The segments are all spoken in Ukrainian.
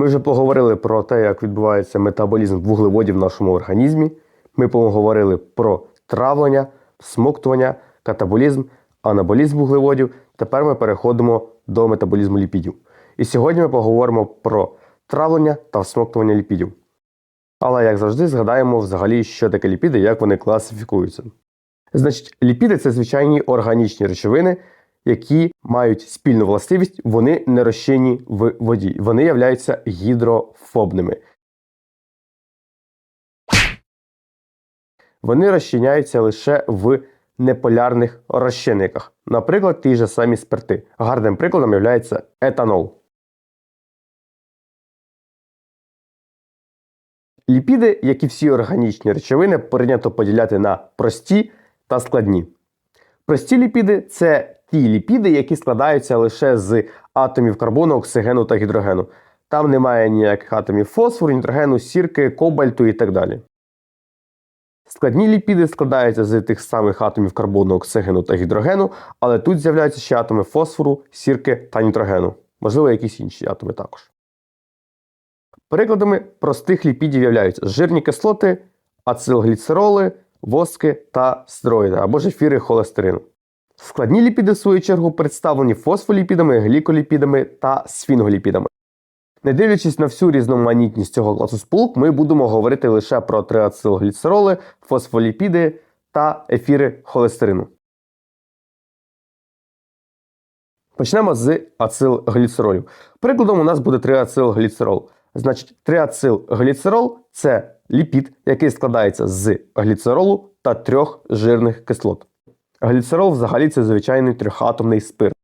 Ми вже поговорили про те, як відбувається метаболізм вуглеводів в нашому організмі. Ми поговорили про травлення, всмоктування, катаболізм, анаболізм вуглеводів. Тепер ми переходимо до метаболізму ліпідів. І сьогодні ми поговоримо про травлення та всмоктування ліпідів. Але, як завжди, згадаємо взагалі, що таке ліпіди як вони класифікуються. Значить, ліпіди це звичайні органічні речовини, які мають спільну властивість, вони не розчинні в воді. Вони являються гідрофобними. Вони розчиняються лише в неполярних розчинниках. Наприклад, ті ж самі спирти. Гарним прикладом є етанол. Ліпіди, як і всі органічні речовини, прийнято поділяти на прості та складні. Прості ліпіди це ті ліпіди, які складаються лише з атомів карбону, оксигену та гідрогену. Там немає ніяких атомів фосфору, нітрогену, сірки, кобальту і так далі. Складні ліпіди складаються з тих самих атомів карбону, оксигену та гідрогену, але тут з'являються ще атоми фосфору, сірки та нітрогену. Можливо, якісь інші атоми також. Прикладами простих ліпідів являються жирні кислоти, ацилгліцероли, воски та стероїди або ж ефіри холестерину. Складні ліпіди, в свою чергу, представлені фосфоліпідами, гліколіпідами та сфінголіпідами. Не дивлячись на всю різноманітність цього класу сполук, ми будемо говорити лише про триацилгліцероли, фосфоліпіди та ефіри холестерину. Почнемо з ацилгліцеролів. Прикладом у нас буде триацилгліцерол. Значить, триацилгліцерол це ліпід, який складається з гліцеролу та трьох жирних кислот. Гліцерол взагалі це звичайний трьохатомний спирт.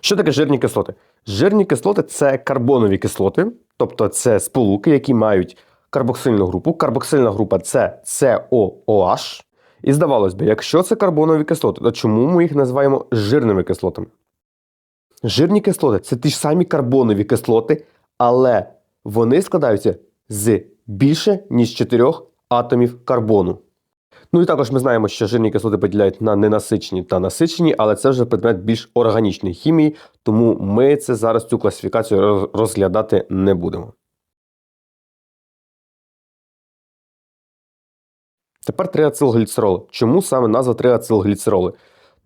Що таке жирні кислоти? Жирні кислоти це карбонові кислоти, тобто це сполуки, які мають карбоксильну групу. Карбоксильна група це COOH. І здавалось би, якщо це карбонові кислоти, то чому ми їх називаємо жирними кислотами? Жирні кислоти це ті ж самі карбонові кислоти, але вони складаються з більше, ніж 4 атомів карбону. Ну і також ми знаємо, що жирні кислоти поділяють на ненасичені та насичені, але це вже предмет більш органічної хімії, тому ми це зараз цю класифікацію розглядати не будемо. Тепер триацилгліцероли. Чому саме назва триацилгліцероли?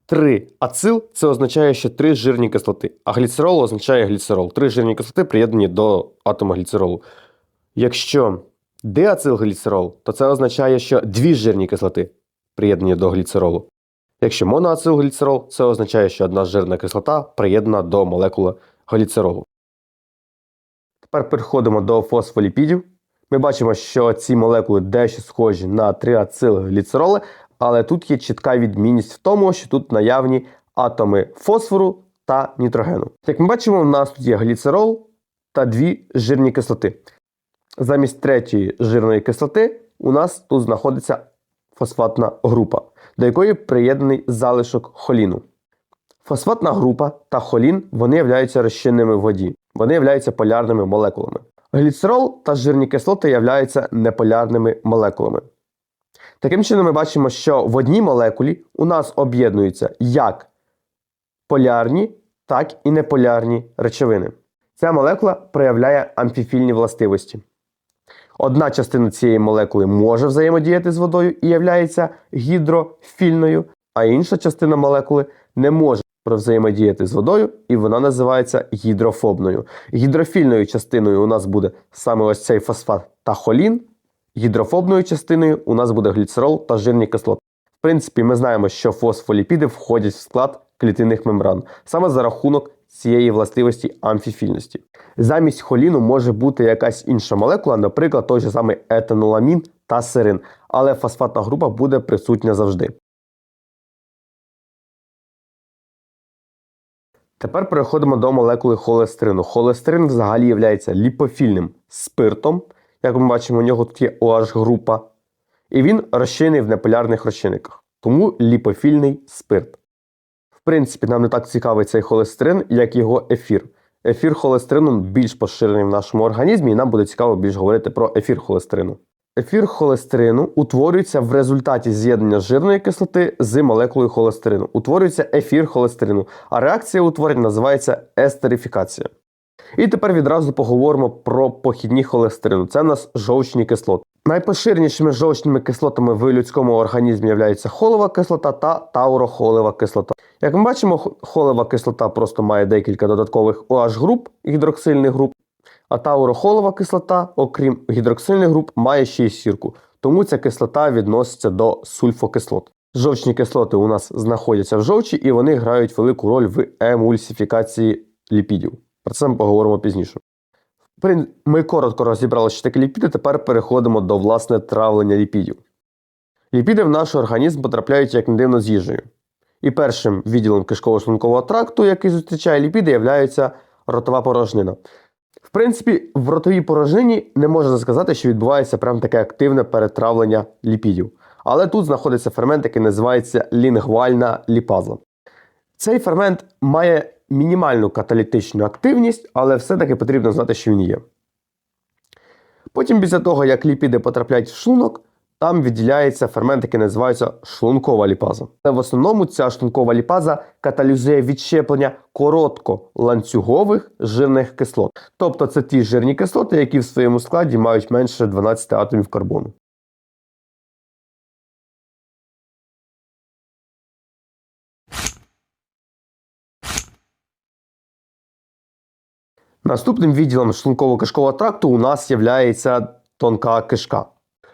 Три ацил це означає, що три жирні кислоти, а гліцерол означає гліцерол. Три жирні кислоти приєднані до атома гліцеролу. Якщо деацилгліцерол, то це означає, що дві жирні кислоти приєднані до гліцеролу. Якщо моноацилгліцерол, це означає, що одна жирна кислота приєднана до молекули гліцеролу. Тепер переходимо до фосфоліпідів. Ми бачимо, що ці молекули дещо схожі на триацилгліцероли, але тут є чітка відмінність в тому, що тут наявні атоми фосфору та нітрогену. Як ми бачимо, у нас тут є гліцерол та дві жирні кислоти. Замість третьої жирної кислоти у нас тут знаходиться фосфатна група, до якої приєднаний залишок холіну. Фосфатна група та холін вони являються розчинними в воді. Вони являються полярними молекулами. Гліцерол та жирні кислоти являються неполярними молекулами. Таким чином, ми бачимо, що в одній молекулі у нас об'єднуються як полярні, так і неполярні речовини. Ця молекула проявляє амфіфільні властивості. Одна частина цієї молекули може взаємодіяти з водою і являється гідрофільною, а інша частина молекули не може взаємодіяти з водою, і вона називається гідрофобною. Гідрофільною частиною у нас буде саме ось цей фосфат та холін. Гідрофобною частиною у нас буде гліцерол та жирні кислоти. В принципі, ми знаємо, що фосфоліпіди входять в склад клітинних мембран саме за рахунок цієї властивості амфіфільності. Замість холіну може бути якась інша молекула, наприклад, той же самий етаноламін та серин, але фосфатна група буде присутня завжди. Тепер переходимо до молекули холестерину. Холестерин взагалі є ліпофільним спиртом. Як ми бачимо, у нього тут є OH група. І він розчинений в неполярних розчинниках. Тому ліпофільний спирт. Принципі, нам не так цікавий цей холестерин, як його ефір. Ефір холестерину більш поширений в нашому організмі, і нам буде цікаво більш говорити про ефір холестерину. Ефір холестерину утворюється в результаті з'єднання жирної кислоти з молекулою холестерину. Утворюється ефір холестерину, а реакція утворення називається естерифікація. І тепер відразу поговоримо про похідні холестерину. Це у нас жовчні кислоти. Найпоширенішими жовчними кислотами в людському організмі являються холова кислота та таурохолева кислота. Як ми бачимо, холева кислота просто має декілька додаткових OH груп, гідроксильних груп, а таурохолова кислота, окрім гідроксильних груп, має ще й сірку. Тому ця кислота відноситься до сульфокислот. Жовчні кислоти у нас знаходяться в жовчі і вони грають велику роль в емульсифікації ліпідів. Про це ми поговоримо пізніше. Ми коротко розібрали, що таке ліпіди, тепер переходимо до власне травлення ліпідів. Ліпіди в наш організм потрапляють як не дивно з їжею. І першим відділом кишково-шлункового тракту, який зустрічає ліпіди, є ротова порожнина. В принципі, в ротовій порожнині не можна сказати, що відбувається прям таке активне перетравлення ліпідів. Але тут знаходиться фермент, який називається лінгвальна ліпаза. Цей фермент має мінімальну каталітичну активність, але все-таки потрібно знати, що він є. Потім, після того, як ліпіди потрапляють в шлунок, там відділяється фермент, який називається шлункова ліпаза. В основному ця шлункова ліпаза каталізує відщеплення коротколанцюгових жирних кислот. Тобто це ті жирні кислоти, які в своєму складі мають менше 12 атомів карбону. Наступним відділом шлунково-кишкового тракту у нас є тонка кишка.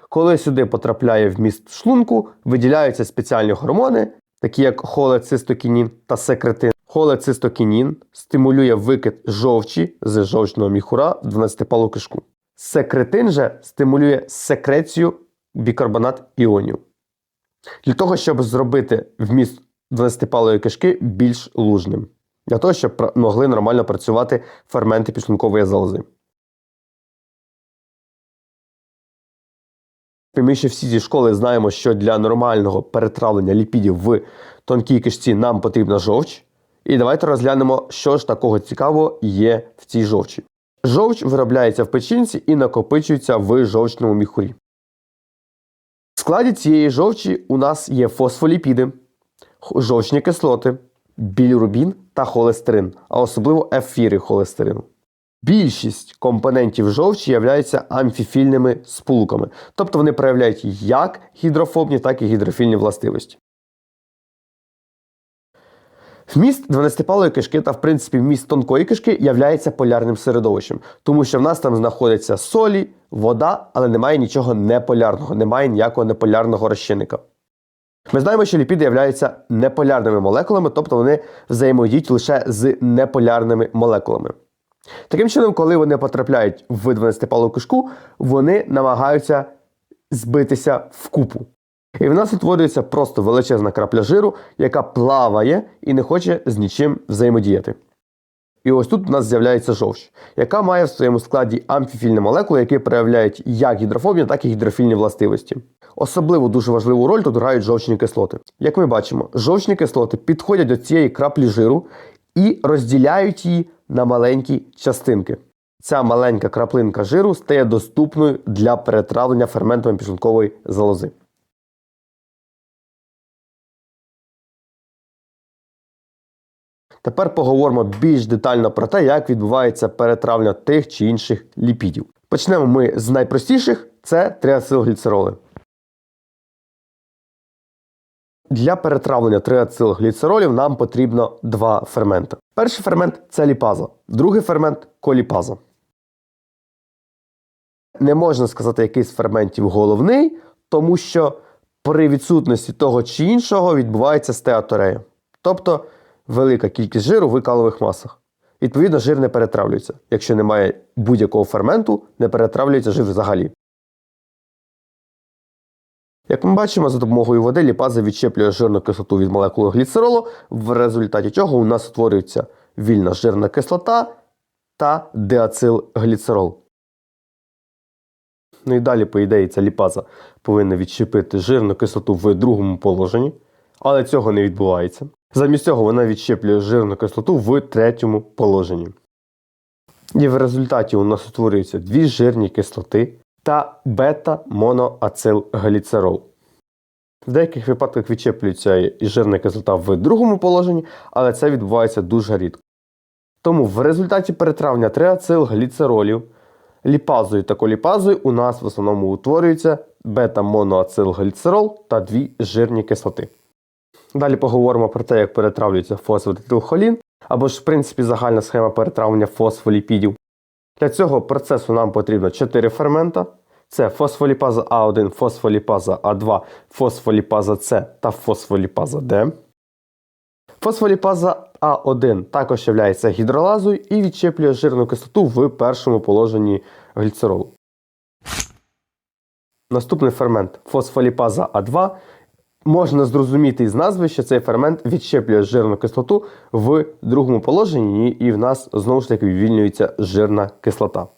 Коли сюди потрапляє вміст шлунку, виділяються спеціальні гормони, такі як холецистокінін та секретин. Холецистокінін стимулює викид жовчі з жовчного міхура в 12-палу кишку. Секретин же стимулює секрецію бікарбонат іонів. Для того, щоб зробити вміст 12-палої кишки більш лужним. Для того, щоб могли нормально працювати ферменти підшлункової залози. Ми ще всі зі школи знаємо, що для нормального перетравлення ліпідів в тонкій кишці нам потрібна жовч. І давайте розглянемо, що ж такого цікавого є в цій жовчі. Жовч виробляється в печінці і накопичується в жовчному міхурі. В складі цієї жовчі у нас є фосфоліпіди, жовчні кислоти, білірубін та холестерин, а особливо ефіри холестерину. Більшість компонентів жовчі являються амфіфільними сполуками, тобто вони проявляють як гідрофобні, так і гідрофільні властивості. Вміст 12-палої кишки та, в принципі, вміст тонкої кишки являється полярним середовищем, тому що в нас там знаходяться солі, вода, але немає нічого неполярного, немає ніякого неполярного розчинника. Ми знаємо, що ліпіди являються неполярними молекулами, тобто вони взаємодіють лише з неполярними молекулами. Таким чином, коли вони потрапляють в 12-палу кишку, вони намагаються збитися в купу. І в нас утворюється просто величезна крапля жиру, яка плаває і не хоче з нічим взаємодіяти. І ось тут у нас з'являється жовч, яка має в своєму складі амфіфільні молекули, які проявляють як гідрофобні, так і гідрофільні властивості. Особливо дуже важливу роль тут грають жовчні кислоти. Як ми бачимо, жовчні кислоти підходять до цієї краплі жиру і розділяють її на маленькі частинки. Ця маленька краплинка жиру стає доступною для перетравлення ферментами підшлункової залози. Тепер поговоримо більш детально про те, як відбувається перетравлення тих чи інших ліпідів. Почнемо ми з найпростіших це триацилгліцероли. Для перетравлення триацилгліцеролів нам потрібно два ферменти. Перший фермент це ліпаза, другий фермент коліпаза. Не можна сказати, який з ферментів головний, тому що при відсутності того чи іншого відбувається стеаторея. Тобто велика кількість жиру в калових масах. Відповідно, жир не перетравлюється. Якщо немає будь-якого ферменту, не перетравлюється жир взагалі. Як ми бачимо, за допомогою води ліпаза відщеплює жирну кислоту від молекули гліцеролу, в результаті чого у нас створюється вільна жирна кислота та деацилгліцерол. Ну і далі, по ідеї, ця ліпаза повинна відщепити жирну кислоту в другому положенні, але цього не відбувається. Замість цього вона відщеплює жирну кислоту в третьому положенні. І в результаті у нас утворюються дві жирні кислоти та бета-моноацилгліцерол. В деяких випадках відщеплюється і жирна кислота в другому положенні, але це відбувається дуже рідко. Тому в результаті перетравлення триацилгліцеролів ліпазою та коліпазою у нас в основному утворюється бета-моноацилгліцерол та дві жирні кислоти. Далі поговоримо про те, як перетравлюється фосфодетилхолін, або ж, в принципі, загальна схема перетравлення фосфоліпідів. Для цього процесу нам потрібно 4 фермента. Це фосфоліпаза А1, фосфоліпаза А2, фосфоліпаза С та фосфоліпаза Д. Фосфоліпаза А1 також є гідролазою і відчеплює жирну кислоту в першому положенні гліцеролу. Наступний фермент фосфоліпаза А2. Можна зрозуміти із назви, що цей фермент відщеплює жирну кислоту в другому положенні, і в нас знову ж таки вивільнюється жирна кислота.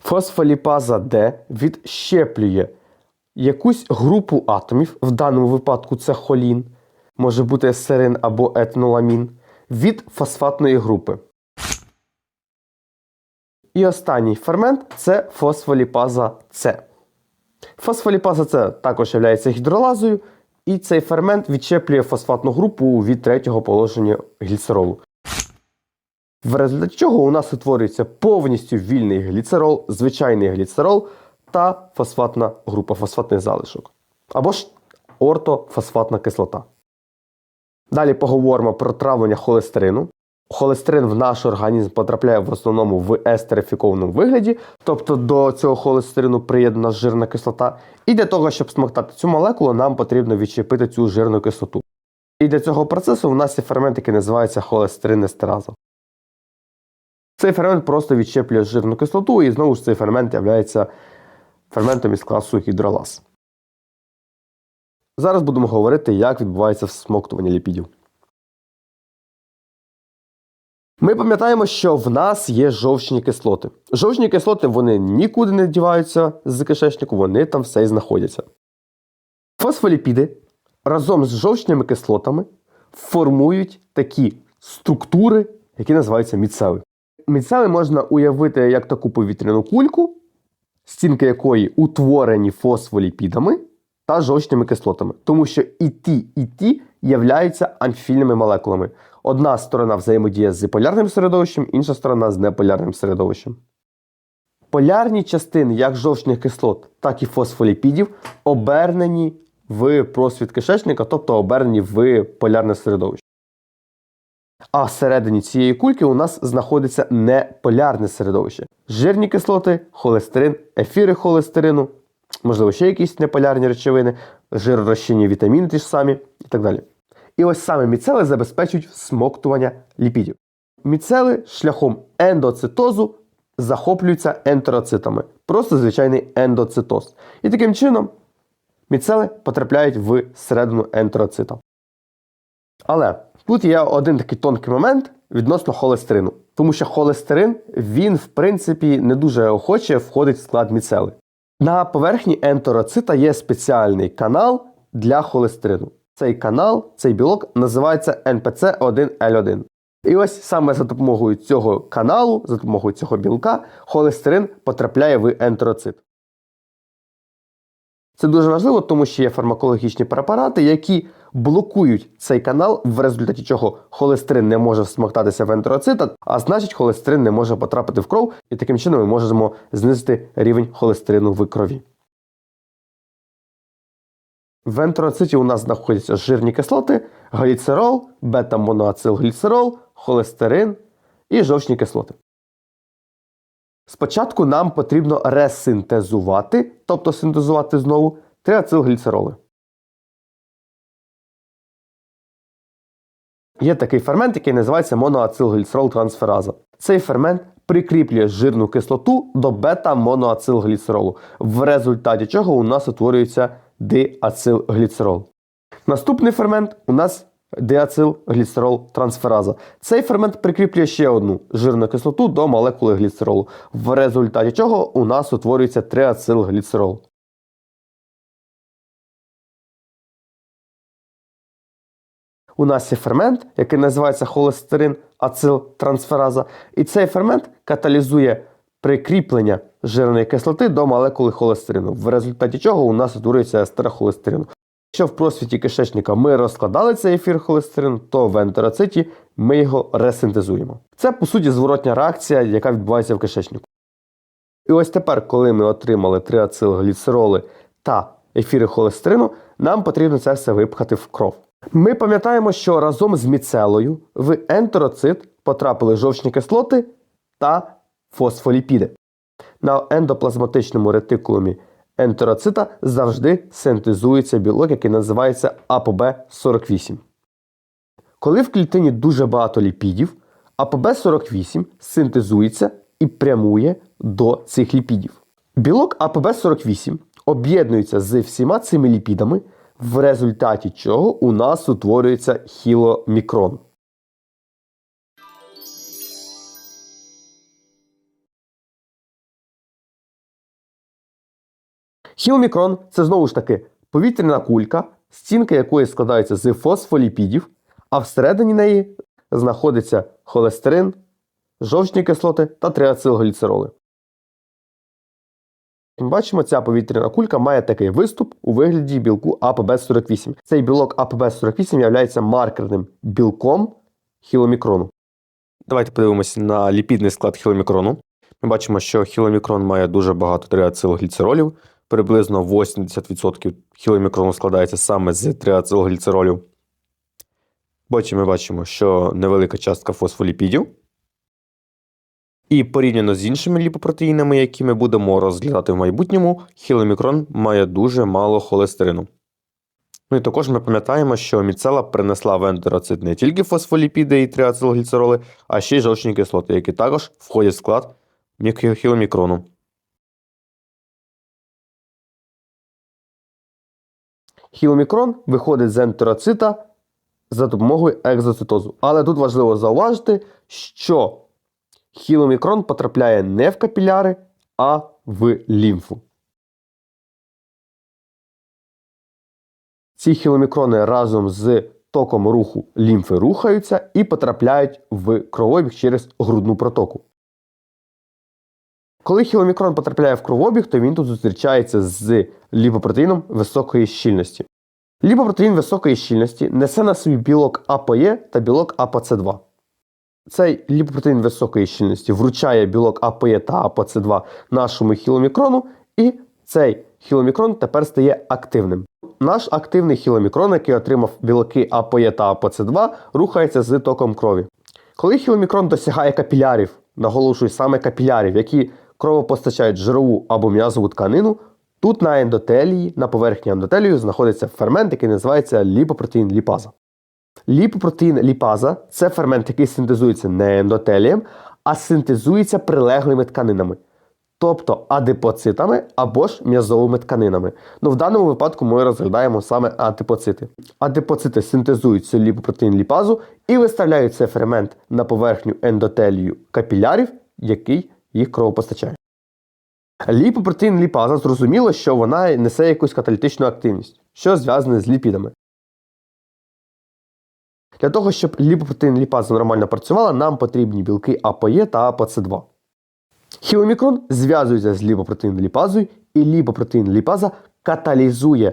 Фосфоліпаза Д відщеплює якусь групу атомів, в даному випадку це холін, може бути серин або етноламін, від фосфатної групи. І останній фермент це фосфоліпаза С. Фосфоліпаза С також є гідролазою, і цей фермент відчеплює фосфатну групу від третього положення гліцеролу. В результаті чого у нас утворюється повністю вільний гліцерол, звичайний гліцерол та фосфатна група фосфатних залишок. Або ж ортофосфатна кислота. Далі поговоримо про травлення холестерину. Холестерин в наш організм потрапляє в основному в естерифікованому вигляді, тобто до цього холестерину приєднана жирна кислота. І для того, щоб смоктати цю молекулу, нам потрібно відчепити цю жирну кислоту. І для цього процесу в нас є фермент, який називається холестеринестераза. Цей фермент просто відчеплює жирну кислоту, і знову ж цей фермент є ферментом із класу гідролаз. Зараз будемо говорити, як відбувається всмоктування ліпідів. Ми пам'ятаємо, що в нас є жовчні кислоти. Жовчні кислоти вони нікуди не діваються з кишечнику, вони там все і знаходяться. Фосфоліпіди разом з жовчними кислотами формують такі структури, які називаються міцели. Міцели можна уявити як таку повітряну кульку, стінки якої утворені фосфоліпідами та жовчними кислотами. Тому що і ті, і ті являються амфільними молекулами. Одна сторона взаємодіє з полярним середовищем, інша сторона з неполярним середовищем. Полярні частини як жовчних кислот, так і фосфоліпідів обернені в просвіт кишечника, тобто обернені в полярне середовище. А всередині цієї кульки у нас знаходиться неполярне середовище. Жирні кислоти, холестерин, ефіри холестерину, можливо, ще якісь неполярні речовини, жиророзчинні вітаміни ті ж самі і так далі. І ось саме міцели забезпечують всмоктування ліпідів. Міцели шляхом ендоцитозу захоплюються ентероцитами. Просто звичайний ендоцитоз. І таким чином міцели потрапляють в середину ентероцита. Але тут є один такий тонкий момент відносно холестерину. Тому що холестерин, він, в принципі, не дуже охоче входить в склад міцели. На поверхні ентероцита є спеціальний канал для холестерину. Цей канал, цей білок називається НПЦ1Л1. І ось саме за допомогою цього каналу, за допомогою цього білка, холестерин потрапляє в ентероцит. Це дуже важливо, тому що є фармакологічні препарати, які блокують цей канал, в результаті чого холестерин не може всмоктатися в ентероцит, а значить холестерин не може потрапити в кров, і таким чином ми можемо знизити рівень холестерину в крові. В ентероциті у нас знаходяться жирні кислоти, гліцерол, бета-моноацилгліцерол, холестерин і жовчні кислоти. Спочатку нам потрібно ресинтезувати, тобто синтезувати знову триацилгліцероли. Є такий фермент, який називається моноацилгліцерол трансфераза. Цей фермент прикріплює жирну кислоту до бета-моноацилгліцеролу, в результаті чого у нас утворюється диацилгліцерол. Наступний фермент у нас диацилгліцерол трансфераза. Цей фермент прикріплює ще одну жирну кислоту до молекули гліцеролу, в результаті чого у нас утворюється триацилгліцерол. У нас є фермент, який називається холестерин ацилтрансфераза, і цей фермент каталізує прикріплення жирної кислоти до молекули холестерину, в результаті чого у нас утворюється естер холестерину. Якщо в просвіті кишечника ми розкладали цей ефір холестерин, то в ентероциті ми його ресинтезуємо. Це, по суті, зворотня реакція, яка відбувається в кишечнику. І ось тепер, коли ми отримали триацилгліцероли та ефіри холестерину, нам потрібно це все випхати в кров. Ми пам'ятаємо, що разом з міцелою в ентероцит потрапили жовчні кислоти та фосфоліпіди. На ендоплазматичному ретикулумі ентероцита завжди синтезується білок, який називається АПБ48. Коли в клітині дуже багато ліпідів, АПБ48 синтезується і прямує до цих ліпідів. Білок АПБ48 об'єднується з всіма цими ліпідами, в результаті чого у нас утворюється хіломікрон. Хіломікрон це знову ж таки повітряна кулька, стінка якої складається з фосфоліпідів, а всередині неї знаходиться холестерин, жовчні кислоти та триацилгліцероли. Бачимо, ця повітряна кулька має такий виступ у вигляді білку АПБ48. Цей білок АПБ48 є маркерним білком хіломікрону. Давайте подивимося на ліпідний склад хіломікрону. Ми бачимо, що хіломікрон має дуже багато триацилгліцеролів. Приблизно 80% хіломікрону складається саме з триацилгліцеролів. Потім ми бачимо, що невелика частка фосфоліпідів. І порівняно з іншими ліпопротеїнами, які ми будемо розглядати в майбутньому, хіломікрон має дуже мало холестерину. Ну і також ми пам'ятаємо, що міцела принесла в ентероцит не тільки фосфоліпіди і триацилгліцероли, а ще й жовчні кислоти, які також входять в склад хіломікрону. Хіломікрон виходить з ентероцита за допомогою екзоцитозу. Але тут важливо зауважити, що хіломікрон потрапляє не в капіляри, а в лімфу. Ці хіломікрони разом з током руху лімфи рухаються і потрапляють в кровообіг через грудну протоку. Коли хіломікрон потрапляє в кровообіг, то він тут зустрічається з ліпопротеїном високої щільності. Ліпопротеїн високої щільності несе на собі білок АПОЕ та білок АПЦ2. Цей ліпопротеїн високої щільності вручає білок АПЕ та АПЦ2 нашому хіломікрону, і цей хіломікрон тепер стає активним. Наш активний хіломікрон, який отримав білки АПЕ та АПЦ2, рухається з током крові. Коли хіломікрон досягає капілярів, наголошую саме капілярів, які кровопостачають жирову або м'язову тканину, тут на ендотелії, на поверхні ендотелію знаходиться фермент, який називається ліпопротеїн ліпаза. Ліпопротеїн ліпаза це фермент, який синтезується не ендотелієм, а синтезується прилеглими тканинами, тобто адипоцитами або ж м'язовими тканинами. Ну, В даному випадку ми розглядаємо саме адипоцити. Адипоцити синтезують цю ліпопротеїн ліпазу і виставляють цей фермент на поверхню ендотелію капілярів, який їх кровопостачає. Ліпопротеїн ліпаза зрозуміло, що вона несе якусь каталітичну активність, що зв'язане з ліпідами. Для того, щоб ліпопротеїн ліпаза нормально працювала, нам потрібні білки АПОЕ та АПЦ2. Хіломікрон зв'язується з ліпопротеїн ліпазою, і ліпопротеїн ліпаза каталізує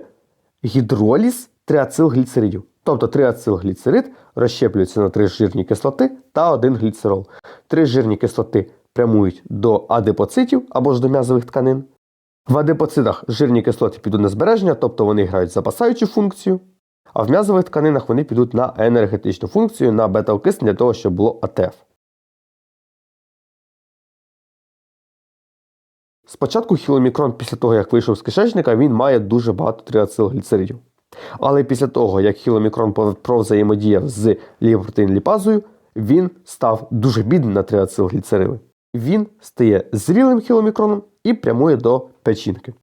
гідроліз триацилгліцеридів. Тобто триацилгліцерид розщеплюється на три жирні кислоти та один гліцерол. Три жирні кислоти прямують до адипоцитів або ж до м'язових тканин. В адипоцитах жирні кислоти підуть на збереження, тобто вони грають запасаючу функцію. А в м'язових тканинах вони підуть на енергетичну функцію на бета-окисень для того, щоб було АТФ. Спочатку хіломікрон після того, як вийшов з кишечника, він має дуже багато триацилгліцеридів. Але після того, як хіломікрон провзаємодіяв з ліпазою, він став дуже бідним на триацилгліцериди. Він стає зрілим хіломікроном і прямує до печінки.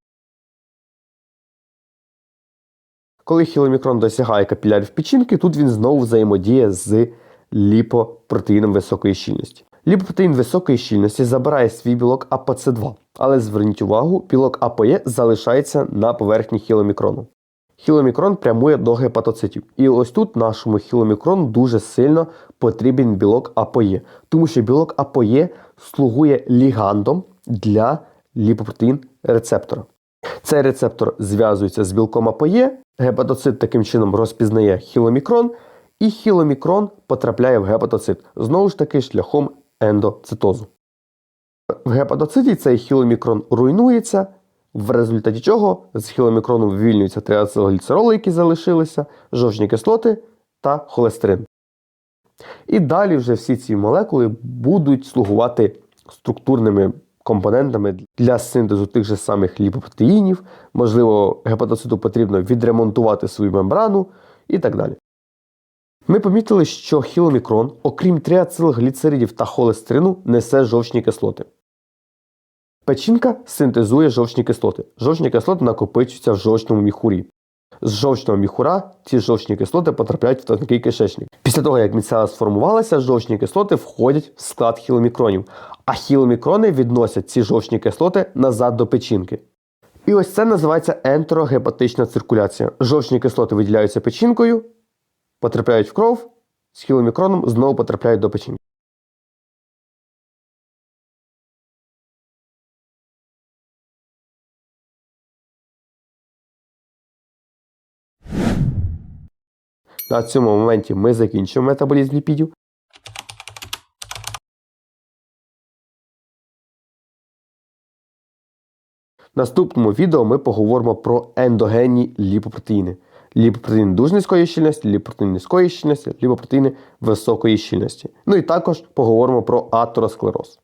Коли хіломікрон досягає капілярів печінки, тут він знову взаємодіє з ліпопротеїном високої щільності. Ліпопротеїн високої щільності забирає свій білок АПЦ2, але зверніть увагу, білок АПЕ залишається на поверхні хіломікрону. Хіломікрон прямує до гепатоцитів. І ось тут нашому хіломікрону дуже сильно потрібен білок АПОЄ, тому що білок АПОЄ слугує лігандом для ліпопротеїн рецептора. Цей рецептор зв'язується з білком АПОЄ, гепатоцит таким чином розпізнає хіломікрон, і хіломікрон потрапляє в гепатоцит, знову ж таки шляхом ендоцитозу. В гепатоциті цей хіломікрон руйнується, в результаті чого з хіломікрону вивільнюються триацилгліцероли, які залишилися, жовчні кислоти та холестерин. І далі вже всі ці молекули будуть слугувати структурними компонентами для синтезу тих же самих ліпопротеїнів, можливо, гепатоциту потрібно відремонтувати свою мембрану і так далі. Ми помітили, що хіломікрон, окрім триацилгліцеридів та холестерину, несе жовчні кислоти. Печінка синтезує жовчні кислоти. Жовчні кислоти накопичуються в жовчному міхурі. З жовчного міхура ці жовчні кислоти потрапляють в тонкий кишечник. Після того, як міцела сформувалася, жовчні кислоти входять в склад хіломікронів, а хіломікрони відносять ці жовчні кислоти назад до печінки. І ось це називається ентерогепатична циркуляція. Жовчні кислоти виділяються печінкою, потрапляють в кров, з хіломікроном знову потрапляють до печінки. На цьому моменті ми закінчуємо метаболізм ліпідів. В наступному відео ми поговоримо про ендогенні ліпопротеїни. Ліпопротеїни дуже низької щільності, ліпопротеїни низької щільності, ліпопротеїни високої щільності. Ну і також поговоримо про атеросклероз.